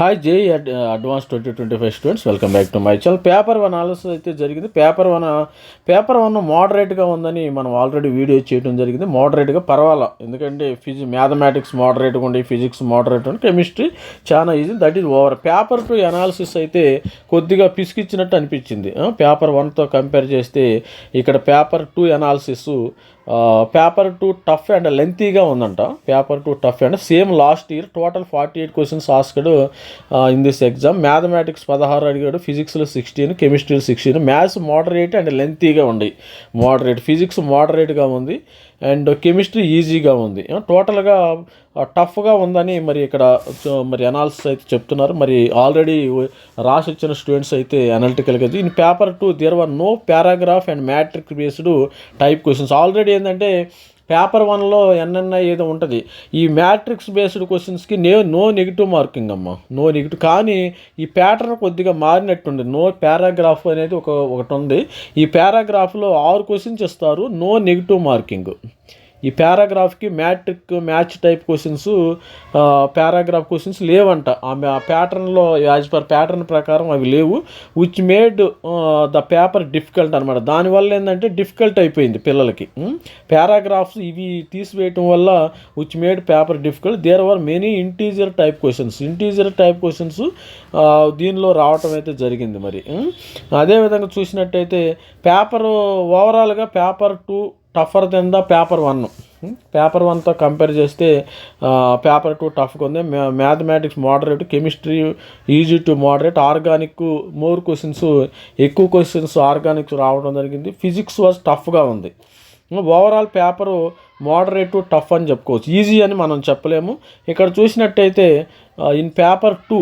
Hi JEE advance twenty twenty five students welcome back to my channel paper one analysis అయితే జరిగింది. Paper one paper one మోడరేట్గా ఉందని మనం already video చేయడం జరిగింది. మోడరేట్గా పర్వాలా? ఎందుకంటే ఫిజి మ్యాథమెటిక్స్ మోడరేట్గా ఉండి ఫిజిక్స్ మోడరేట్ ఉండి కెమిస్ట్రీ చాలా easy that is over paper two analysis అయితే కొద్దిగా పిసికిచ్చినట్టు అనిపించింది. పేపర్ వన్తో కంపేర్ చేస్తే ఇక్కడ paper two analysis paper two tough and లెంతీగా ఉందంట. Paper two tough and same last year total forty eight questions ఆస్కడు in this exam mathematics పదహారు అడిగాడు ఫిజిక్స్లో సిక్స్టీన్ కెమిస్ట్రీలో సిక్స్టీన్ మ్యాథ్స్ మోడరేట్ అండ్ లెంతీగా ఉంది. మోడరేట్ ఫిజిక్స్ మోడరేట్గా ఉంది. అండ్ కెమిస్ట్రీ ఈజీగా ఉంది. టోటల్గా టఫ్గా ఉందని మరి ఇక్కడ మరి అనాలిసిస్ అయితే చెప్తున్నారు. మరి ఆల్రెడీ రాసి వచ్చిన స్టూడెంట్స్ అయితే అనలిటికల్గా in paper two there were no paragraph and matrix based type questions. Already ఏంటంటే పేపర్ వన్లో ఎన్ఎన్ఐ ఏదో ఉంటుంది. ఈ మ్యాట్రిక్స్ బేస్డ్ క్వశ్చన్స్కి నే నో నెగిటివ్ మార్కింగ్ అమ్మ. నో నెగిటివ్ కానీ ఈ ప్యాటర్న్ కొద్దిగా మారినట్టుంది నో పారాగ్రాఫ్ అనేది ఒక ఒకటి ఉంది. ఈ పారాగ్రాఫ్లో ఆరు క్వశ్చన్స్ ఇస్తారు. No negative marking. ఈ పారాగ్రాఫ్కి matrix match type questions paragraph questions లేవంట. ఆ ప్యాటర్న్లో యాజ్ పర్ ప్యాటర్న్ ప్రకారం అవి లేవు. Which made the paper difficult అనమాట దానివల్ల ఏంటంటే డిఫికల్ట్ అయిపోయింది పిల్లలకి. పారాగ్రాఫ్స్ ఇవి తీసివేయటం వల్ల which made paper difficult there are many integer type questions integer type questions దీనిలో రావటం అయితే జరిగింది మరి. అదేవిధంగా చూసినట్టయితే పేపర్ ఓవరాల్గా paper two tougher than the paper one paper వన్తో compare చేస్తే పేపర్ టూ టఫ్గా ఉంది. Mathematics moderate chemistry easy to moderate organic more questions ఎక్కువ క్వశ్చన్స్ ఆర్గానిక్స్ రావడం జరిగింది. ఫిజిక్స్ వాజ్ టఫ్గా ఉంది. ఓవరాల్ పేపరు మోడరేట్ టఫ్ అని చెప్పుకోవచ్చు. ఈజీ అని మనం చెప్పలేము. ఇక్కడ చూసినట్టయితే in paper two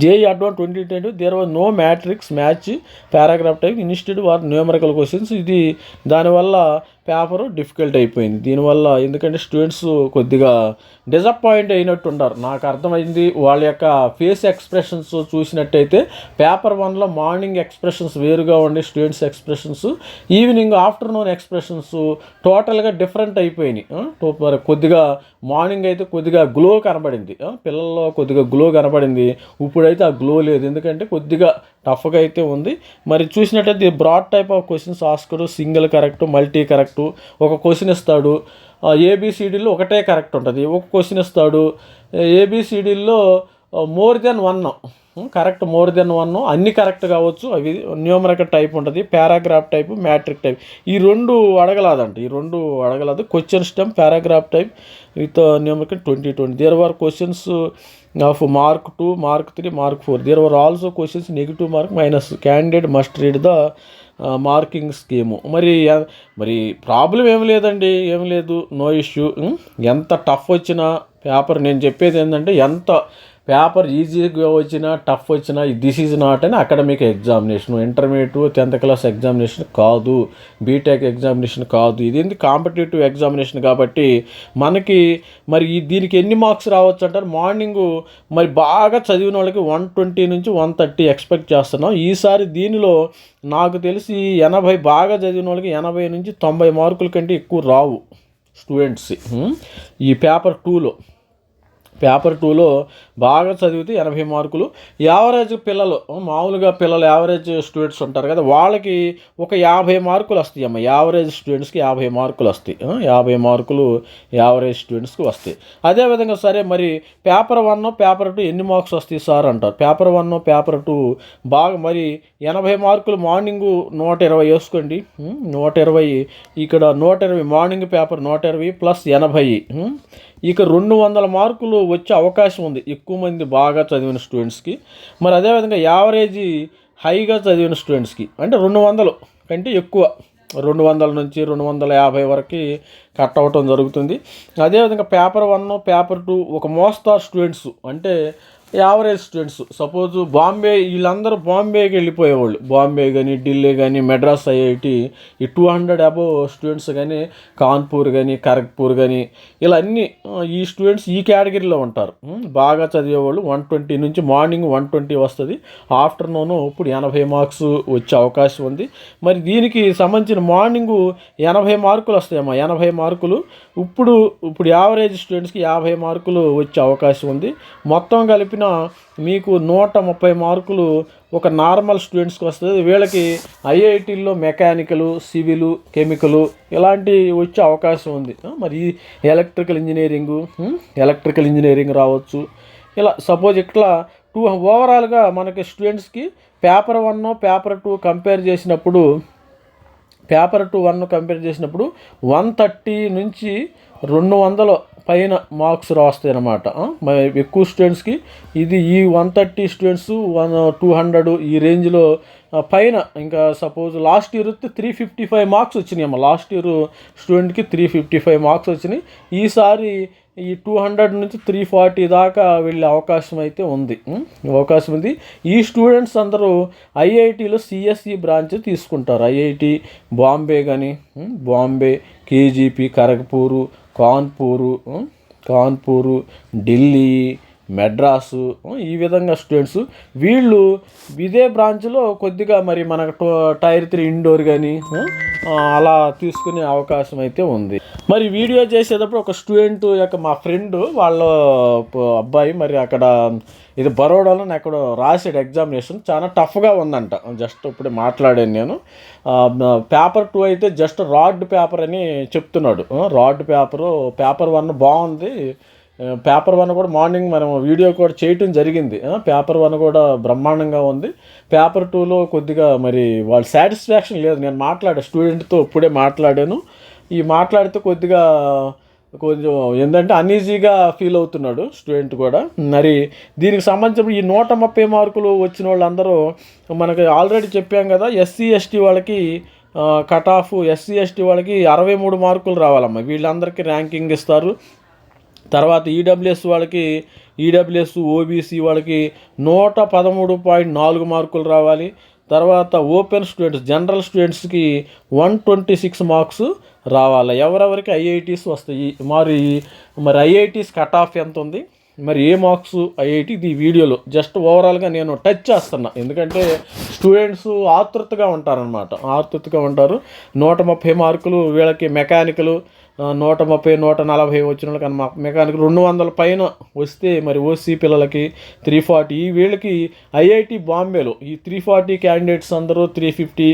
JEE advanced twenty twenty there was no matrix match paragraph type institute war numerical questions ఇది దానివల్ల పేపరు డిఫికల్ట్ అయిపోయింది. దీనివల్ల ఎందుకంటే స్టూడెంట్స్ కొద్దిగా డిసప్పాయింట్ అయినట్టున్నారు నాకు అర్థమైంది వాళ్ళ యొక్క ఫేస్ ఎక్స్ప్రెషన్స్ చూసినట్టయితే పేపర్ వన్లో మార్నింగ్ ఎక్స్ప్రెషన్స్ వేరుగా ఉండే students expressions evening afternoon expressions టోటల్గా డిఫరెంట్ అయిపోయినాయి. కొద్దిగా మార్నింగ్ అయితే కొద్దిగా గ్లో కనబడింది. పిల్లల్లో కొద్దిగా గ్లో కనబడింది. ఇప్పుడైతే ఆ గ్లో లేదు. ఎందుకంటే కొద్దిగా టఫ్గా అయితే ఉంది. మరి చూసినట్టయితే broad type of questions ఆస్కడు single correct multi correct ఒక క్వశ్చన్ ఇస్తాడు. ఏబిసిడీలో ఒకటే కరెక్ట్ ఉంటుంది. ఒక క్వశ్చన్ ఇస్తాడు. ఏబిసిడీల్లో more than one correct more than one అన్ని కరెక్ట్ కావచ్చు. అవి న్యూమరికల్ టైప్ ఉంటుంది. పారాగ్రాఫ్ టైప్ మ్యాట్రిక్ టైప్ ఈ రెండు అడగలాదంట. ఈ రెండు అడగలదు. Question stem paragraph type with numerical twenty twenty there are questions of mark two mark three mark four there are also questions negative mark minus candidate must read the marking scheme మరి మరి problem ఏం లేదండి ఏం లేదు. No issue ఎంత tough వచ్చినా paper నేను చెప్పేది ఏంటంటే ఎంత పేపర్ ఈజీగా వచ్చినా టఫ్ వచ్చినా దిస్ ఈజ్ నాట్ అని academic examination intermediate tenth class examination కాదు. బీటెక్ ఎగ్జామినేషన్ కాదు. ఇది ఏంది కాంపిటేటివ్ ఎగ్జామినేషన్ కాబట్టి మనకి మరి దీనికి ఎన్ని మార్క్స్ రావచ్చు అంటారు? మార్నింగ్ మరి బాగా చదివిన వాళ్ళకి వన్ ట్వంటీ నుంచి వన్ థర్టీ ఎక్స్పెక్ట్ చేస్తున్నాం. ఈసారి దీనిలో నాకు తెలిసి ఎనభై బాగా చదివిన వాళ్ళకి ఎనభై నుంచి తొంభై మార్కుల కంటే ఎక్కువ రావు. స్టూడెంట్స్ ఈ పేపర్ టూలో పేపర్ టూలో బాగా చదివితే ఎనభై మార్కులు. యావరేజ్ పిల్లలు మామూలుగా పిల్లలు యావరేజ్ స్టూడెంట్స్ ఉంటారు కదా వాళ్ళకి ఒక యాభై మార్కులు వస్తాయి అమ్మ. యావరేజ్ స్టూడెంట్స్కి యాభై మార్కులు వస్తాయి. యాభై మార్కులు యావరేజ్ స్టూడెంట్స్కి వస్తాయి. అదేవిధంగా సరే మరి పేపర్ వన్ పేపర్ టూ ఎన్ని మార్క్స్ వస్తాయి సార్ అంటారు. పేపర్ వన్ పేపర్ టూ బాగా మరి ఎనభై మార్కులు మార్నింగ్ నూట ఇరవై వేసుకోండి. నూట ఇరవై ఇక్కడ నూట ఇరవై మార్నింగ్ పేపర్ నూట ఇరవై ప్లస్ ఎనభై. ఇక రెండు వందల మార్కులు వచ్చే అవకాశం ఉంది. ఎక్కువ మంది బాగా చదివిన స్టూడెంట్స్కి. మరి అదేవిధంగా యావరేజ్ హైగా చదివిన స్టూడెంట్స్కి. అంటే రెండు వందలు కంటే ఎక్కువ. రెండు వందల నుంచి రెండు వందల యాభై వరకు కట్ అవ్వటం జరుగుతుంది. అదేవిధంగా పేపర్ వన్ పేపర్ టూ ఒక మోస్తారు స్టూడెంట్స్. అంటే యావరేజ్ స్టూడెంట్స్. సపోజ్ బాంబే వీళ్ళందరూ బాంబేకి వెళ్ళిపోయేవాళ్ళు. బాంబే కానీ ఢిల్లీ కానీ మెడ్రాస్ ఐఐటి ఈ టూ హండ్రెడ్ అబవ్ స్టూడెంట్స్ కానీ కాన్పూర్ కానీ ఖరగ్పూర్ కానీ ఇలా అన్ని ఈ స్టూడెంట్స్ ఈ కేటగిరీలో ఉంటారు. బాగా చదివేవాళ్ళు. వన్ ట్వంటీ నుంచి మార్నింగ్ వన్ ట్వంటీ వస్తుంది. ఆఫ్టర్నూన్ ఇప్పుడు ఎనభై మార్క్స్ వచ్చే అవకాశం ఉంది. మరి దీనికి సంబంధించిన మార్నింగ్ ఎనభై మార్కులు వస్తాయమ్మా. ఎనభై మార్కులు మార్కులు. ఇప్పుడు ఇప్పుడు యావరేజ్ స్టూడెంట్స్కి యాభై మార్కులు వచ్చే అవకాశం ఉంది. మొత్తం కలిపిన మీకు నూట ముప్పై మార్కులు ఒక నార్మల్ స్టూడెంట్స్కి వస్తుంది. వీళ్ళకి ఐఐటీల్లో మెకానికల్ సివిల్ కెమికల్ ఇలాంటివి వచ్చే అవకాశం ఉంది. మరి ఎలక్ట్రికల్ ఇంజనీరింగు ఎలక్ట్రికల్ ఇంజనీరింగ్ రావచ్చు. ఇలా సపోజ్ ఇట్లా టూ ఓవరాల్గా మనకి స్టూడెంట్స్కి paper one paper two compare చేసినప్పుడు పేపర్ టు వన్ కంపేర్ చేసినప్పుడు వన్ థర్టీ నుంచి రెండు వందల పైన మార్క్స్ రాస్తాయి అనమాట ఎక్కువ స్టూడెంట్స్కి ఇది ఈ one thirty students one two hundred ఈ రేంజ్లో పైన ఇంకా suppose last year three fifty five marks వచ్చినాయి అమ్మ. లాస్ట్ ఇయర్ స్టూడెంట్కి త్రీ ఫిఫ్టీ ఫైవ్ మార్క్స్ వచ్చినాయి. ఈసారి ఈ టూ హండ్రెడ్ నుంచి త్రీ ఫార్టీ దాకా వెళ్ళే అవకాశం అయితే ఉంది. అవకాశం ఉంది. ఈ స్టూడెంట్స్ అందరూ ఐఐటిలో సిఎస్ఈ బ్రాంచ్ తీసుకుంటారు. ఐఐటి బాంబే కానీ బాంబే కేజీపీ ఖరగ్పూరు కాన్పూరు కాన్పూరు ఢిల్లీ మెడ్రాసు ఈ విధంగా స్టూడెంట్స్ వీళ్ళు ఇదే బ్రాంచ్లో కొద్దిగా మరి మనకు టో- టైర్ త్రీ ఇండోర్ కానీ అలా తీసుకునే అవకాశం అయితే ఉంది. మరి వీడియో చేసేటప్పుడు ఒక స్టూడెంట్ యొక్క మా ఫ్రెండ్ వాళ్ళ అబ్బాయి మరి అక్కడ ఇది బరోడాలో నేను అక్కడ రాసాడు ఎగ్జామినేషన్ చాలా టఫ్గా ఉందంట. జస్ట్ ఇప్పుడే మాట్లాడాను నేను. పేపర్ టూ అయితే జస్ట్ రాడ్ పేపర్ అని చెప్తున్నాడు. రాడ్ పేపరు పేపర్ వన్ బాగుంది. పేపర్ వన్ కూడా మార్నింగ్ మనం వీడియో కూడా చేయటం జరిగింది. పేపర్ వన్ కూడా బ్రహ్మాండంగా ఉంది. పేపర్ టూలో కొద్దిగా మరి వాళ్ళ సాటిస్ఫాక్షన్ లేదు. నేను మాట్లాడే స్టూడెంట్తో ఇప్పుడే మాట్లాడాను. ఈ మాట్లాడితే కొద్దిగా కొంచెం ఏంటంటే అన్ఈజీగా ఫీల్ అవుతున్నాడు స్టూడెంట్ కూడా. మరి దీనికి సంబంధించిన ఈ నూట ముప్పై మార్కులు వచ్చిన వాళ్ళందరూ మనకి ఆల్రెడీ చెప్పాం కదా ఎస్సీ ఎస్టీ వాళ్ళకి కట్ ఆఫ్ ఎస్సీ ఎస్టీ వాళ్ళకి అరవై మూడు మార్కులు రావాలమ్మా. వీళ్ళందరికీ ర్యాంకింగ్ ఇస్తారు. తర్వాత ఈడబ్ల్యూఎస్ వాళ్ళకి ఈడబ్ల్యూఎస్ ఓబీసీ వాళ్ళకి నూట పదమూడు పాయింట్ నాలుగు మార్కులు రావాలి. తర్వాత ఓపెన్ స్టూడెంట్స్ జనరల్ స్టూడెంట్స్కి వన్ ట్వంటీ సిక్స్ మార్క్స్ రావాలి. ఎవరెవరికి ఐఐటీస్ వస్తాయి? మరి మరి ఐఐటీస్ కట్ ఆఫ్ ఎంత ఉంది మరి ఏ మార్క్స్ ఐఐటి ఇది వీడియోలో. జస్ట్ ఓవరాల్గా నేను టచ్ చేస్తున్నా. ఎందుకంటే స్టూడెంట్స్ ఆతృతగా ఉంటారనమాట ఆతృతగా ఉంటారు. నూట ముప్పై మార్కులు వీళ్ళకి మెకానికలు నూట ముప్పై నూట నలభై వచ్చిన వాళ్ళకి అన్నమాట మెకానిక్ రెండు వందల పైన వస్తే మరి ఓసీ పిల్లలకి త్రీ ఫార్టీ ఈ వీళ్ళకి ఐఐటి బాంబేలో ఈ త్రీ ఫార్టీ క్యాండిడేట్స్ అందరూ three fifty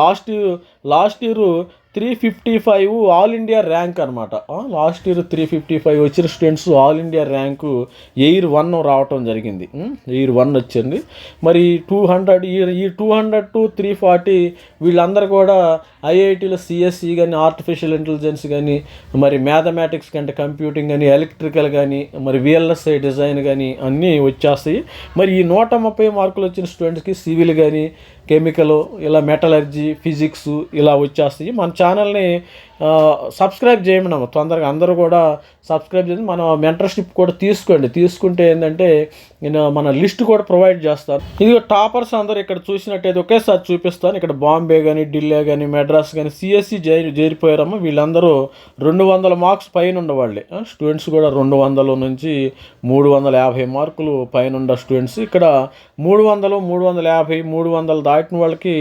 last last year three fifty five all India rank అనమాట last year three fifty five వచ్చిన students all India rank AIR one రావటం జరిగింది. ఎయిర్ వన్ వచ్చింది. మరి టూ హండ్రెడ్ ఈ ఈ two hundred to three forty వీళ్ళందరూ కూడా ఐఐటీలో సిఎస్సి కానీ ఆర్టిఫిషియల్ ఇంటెలిజెన్స్ కానీ మరి మ్యాథమెటిక్స్ కంటే కంప్యూటింగ్ కానీ ఎలక్ట్రికల్ కానీ మరి విఎల్ఎస్ఐ డిజైన్ కానీ అన్నీ వచ్చేస్తాయి. మరి ఈ నూట ముప్పై మార్కులు వచ్చిన స్టూడెంట్స్కి సివిల్ కానీ కెమికల్ ఇలా మెటలర్జీ ఫిజిక్స్ ఇలా వచ్చేస్తాయి. మన ఛానల్ని సబ్స్క్రైబ్ చేయమని తొందరగా అందరూ కూడా సబ్స్క్రైబ్ చేసి మన మెంటర్షిప్ కూడా తీసుకోండి. తీసుకుంటే ఏంటంటే నేను మన లిస్ట్ కూడా ప్రొవైడ్ చేస్తాను. ఇది టాపర్స్ అందరూ ఇక్కడ చూసినట్టయితే ఒకేసారి చూపిస్తాను. ఇక్కడ బాంబే కానీ ఢిల్లీ కానీ మెడ్రాస్ కానీ సిఎస్సి చేరి చేరిపోయారమ్మా వీళ్ళందరూ రెండు వందల మార్క్స్ పైన ఉండవాళ్ళే స్టూడెంట్స్ కూడా రెండు వందల నుంచి మూడు వందల యాభై మార్కులు పైన ఉండ స్టూడెంట్స్. ఇక్కడ మూడు వందలు మూడు వందల యాభై మూడు వందలు దాటిన వాళ్ళకి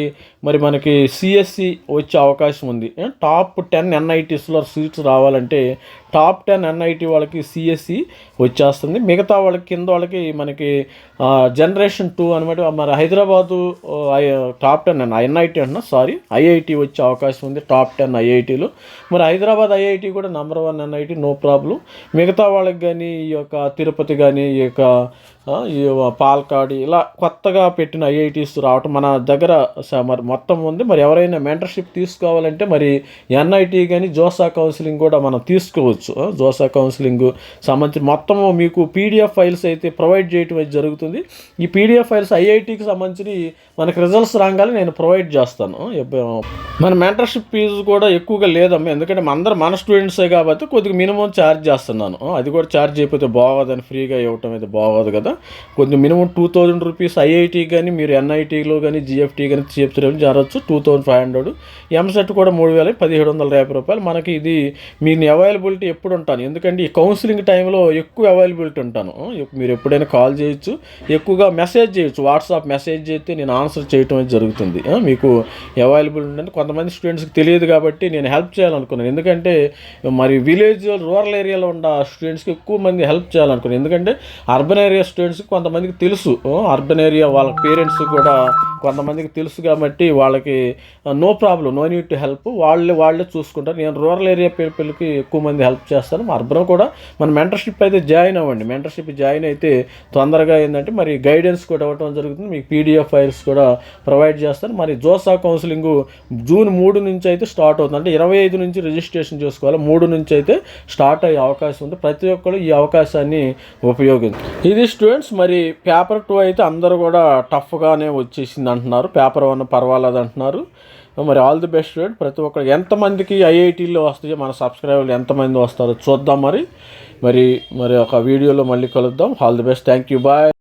మరి మనకి సిఎస్సి వచ్చే అవకాశం ఉంది. టాప్ టెన్ ఎన్ఐటీస్లో సీట్స్ రావాలంటే టాప్ టెన్ ఎన్ఐటి వాళ్ళకి సిఎస్సి వచ్చేస్తుంది. మిగతా వాళ్ళకి కింద వాళ్ళకి మనకి జనరేషన్ టూ అనమాట మరి హైదరాబాదు ఐ- టాప్ టెన్ అన్న ఎన్ఐటి అంటున్నా సారీ ఐఐటి వచ్చే అవకాశం ఉంది టాప్ టెన్ ఐఐటీలు. మరి హైదరాబాద్ ఐఐటి కూడా number one NIT no problem. మిగతా వాళ్ళకి కానీ ఈ యొక్క తిరుపతి కానీ ఈ యొక్క ఈ పాల్కాడ్ ఇలా కొత్తగా పెట్టిన ఐఐటీస్ రావటం మన దగ్గర స- మరి మొత్తం ఉంది. మరి ఎవరైనా మెంటర్షిప్ తీసుకోవాలంటే మరి ఎన్ఐటి కానీ జోసా కౌన్సిలింగ్ కూడా మనం తీసుకోవచ్చు. జోసా కౌన్సిలింగ్ సంబంధించి మొత్తం మీకు పీడిఎఫ్ ఫైల్స్ అయితే ప్రొవైడ్ చేయటం అయితే జరుగుతుంది. ఈ పీడిఎఫ్ ఫైల్స్ ఐఐటికి సంబంధించి మనకి రిజల్ట్స్ రాగానే నేను ప్రొవైడ్ చేస్తాను. మన మెంటర్షిప్ ఫీజు కూడా ఎక్కువగా లేదమ్మా. ఎందుకంటే మన మన స్టూడెంట్సే కాబట్టి కొద్దిగా మినిమం ఛార్జ్ చేస్తున్నాను. అది కూడా ఛార్జ్ అయిపోతే బాగోదని ఫ్రీగా ఇవ్వటం అయితే బాగోదు కదా. కొద్దిగా minimum two thousand rupees IIT కానీ మీరు ఎన్ఐటీలో కానీ జిఎఫ్టీ కానీ జిఎఫ్టీ జరగచ్చు. Two thousand five hundred EAMCET కూడా మూడు వేల పదిహేడు వందల యాభై రూపాయలు. మనకి ఇది మీ అవైలబిలిటీ అంటే ఎప్పుడు ఉంటాను. ఎందుకంటే ఈ కౌన్సిలింగ్ టైంలో ఎక్కువ అవైలబిలిటీ ఉంటాను. మీరు ఎప్పుడైనా కాల్ చేయొచ్చు. ఎక్కువగా మెసేజ్ చేయొచ్చు. వాట్సాప్ మెసేజ్ చేస్తే నేను ఆన్సర్ చేయటం అనేది జరుగుతుంది. మీకు అవైలబుల్ ఉందంటే కొంతమంది స్టూడెంట్స్కి తెలియదు కాబట్టి నేను హెల్ప్ చేయాలనుకున్నాను. ఎందుకంటే మరి విలేజ్ రూరల్ ఏరియాలో ఉన్న స్టూడెంట్స్కి ఎక్కువ మంది హెల్ప్ చేయాలనుకున్నాను. ఎందుకంటే అర్బన్ ఏరియా స్టూడెంట్స్కి కొంతమందికి తెలుసు. అర్బన్ ఏరియా వాళ్ళ పేరెంట్స్ కూడా కొంతమందికి తెలుసు కాబట్టి వాళ్ళకి no problem no need to help వాళ్ళే వాళ్ళే చూసుకుంటారు. నేను రూరల్ ఏరియా పీపుల్కి ఎక్కువ మంది హెల్ప్ చేస్తాను అర్బన్ కూడా మన మెంటర్షిప్ అయితే జాయిన్ అవ్వండి. మెంటర్షిప్ జాయిన్ అయితే తొందరగా ఏంటంటే మరి గైడెన్స్ కూడా ఇవ్వడం జరుగుతుంది. మీకు పీడిఎఫ్ ఫైల్స్ కూడా ప్రొవైడ్ చేస్తాను మరి జోసా కౌన్సిలింగ్ జూన్ మూడు నుంచి అయితే స్టార్ట్ అవుతుంది. అంటే ఇరవై ఐదు నుంచి రిజిస్ట్రేషన్ చేసుకోవాలి. మూడు నుంచి అయితే స్టార్ట్ అయ్యే అవకాశం ఉంది. ప్రతి ఒక్కరు ఈ అవకాశాన్ని ఉపయోగించు. ఇది స్టూడెంట్స్ మరి పేపర్ టూ అయితే అందరూ కూడా టఫ్గానే వచ్చేసింది అంటున్నారు. పేపర్ వన్ పర్వాలేదు అంటున్నారు మరి ఆల్ ది బెస్ట్ రేట్. ప్రతి ఒక్కరు ఎంతమందికి ఐఐటీలో వస్తాయో మన సబ్స్క్రైబర్లు ఎంతమంది వస్తారో చూద్దాం మరి. మరి మరి ఒక వీడియోలో మళ్ళీ కలుద్దాం. All the best. Thank you. Bye.